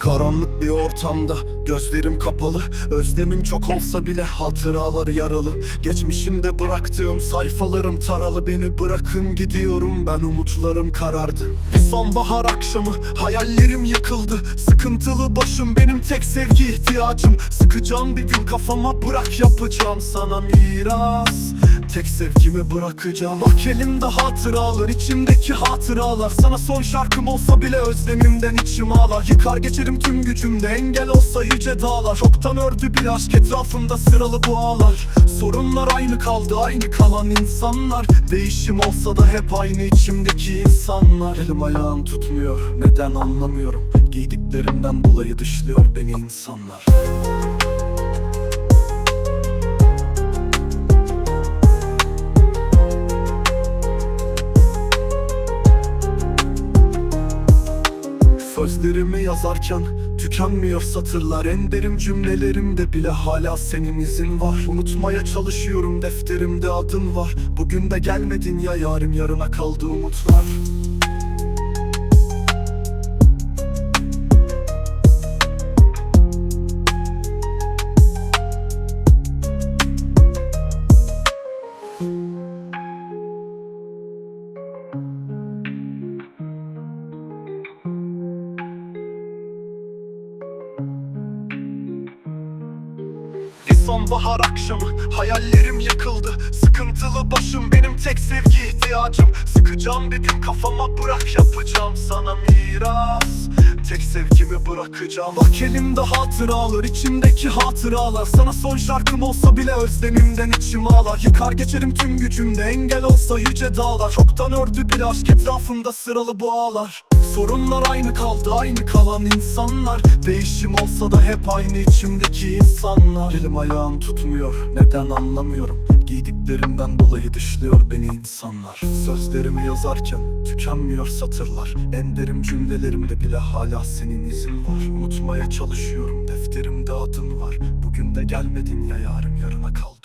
Karanlık bir ortamda gözlerim kapalı. Özlemim çok olsa bile hatıraları yaralı. Geçmişimde bıraktığım sayfalarım taralı. Beni bırakın gidiyorum ben umutlarım karardı. Sonbahar akşamı hayallerim yıkıldı. Sıkıntılı başım benim tek sevgi ihtiyacım. Sıkacağım bir gün kafama bırak yapacağım sana miras. Tek sevgimi bırakacağım. Bak elimde hatıralar içimdeki hatıralar. Sana son şarkım olsa bile özlemimden içim ağlar. Yıkar geçerim tüm gücümde engel olsa yüce dağlar. Çoktan ördü bir aşk etrafımda sıralı bu ağlar Sorunlar aynı kaldı aynı kalan insanlar. Değişim olsa da hep aynı içimdeki insanlar. Elim ayağım tutmuyor neden anlamıyorum? Giydiklerimden dolayı dışlıyor beni insanlar Sözlerimi yazarken tükenmiyor satırlar. En derin cümlelerimde bile hala senin izin var. Unutmaya çalışıyorum defterimde adın var. Bugün de gelmedin ya yarım yarına kaldı umutlar Bir sonbahar akşamı hayallerim yıkıldı. Sıkıntılı başım benim tek sevgi ihtiyacım. Sıkacağım gün kafama bırak yapacağım sana miras. Tek sevgimi bırakacağım. Bak elimde hatıralar içimdeki hatıralar. Sana son şarkım olsa bile özlemimden içim ağlar. Yıkar geçerim tüm gücümde engel olsa yüce dağlar. Çoktan ördü bir aşk etrafımda sıralı bu ağlar Sorunlar aynı kaldı aynı kalan insanlar. Değişim olsa da hep aynı içimdeki insanlar. Elim ayağım tutmuyor neden anlamıyorum? Giydiklerimden dolayı dışlıyor beni insanlar. Sözlerimi yazarken tükenmiyor satırlar. En derin cümlelerimde bile hala senin izin var. Unutmaya çalışıyorum defterimde adın var. Bugün de gelmedin ya yarım yarına kaldı